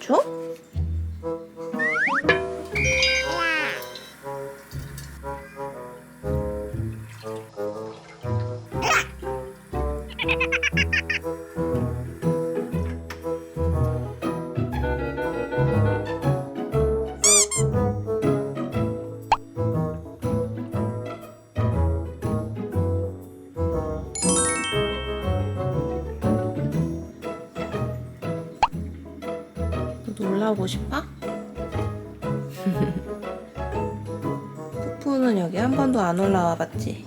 줘? 오고 싶어? 푸푸는 여기 한 번도 안 올라와 봤지?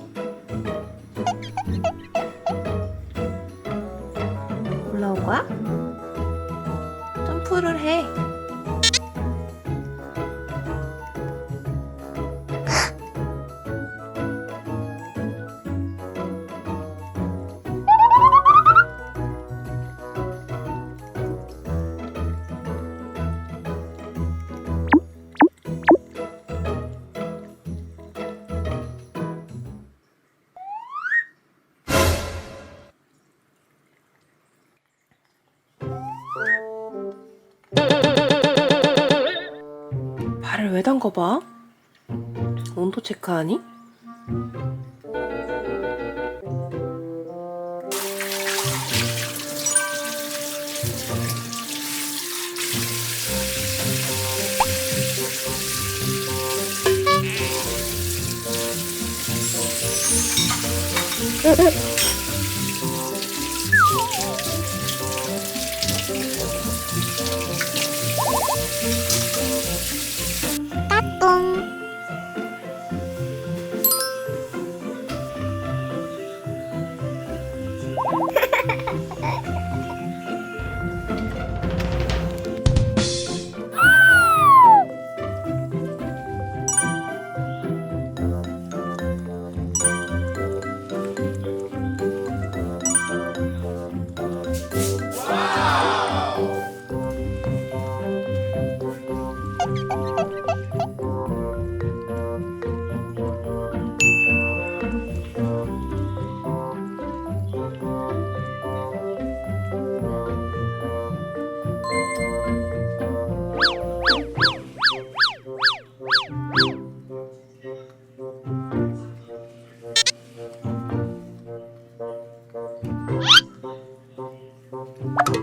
올라올 거야? 점프를 해. 왜 담궈봐? 온도 체크하니? ん?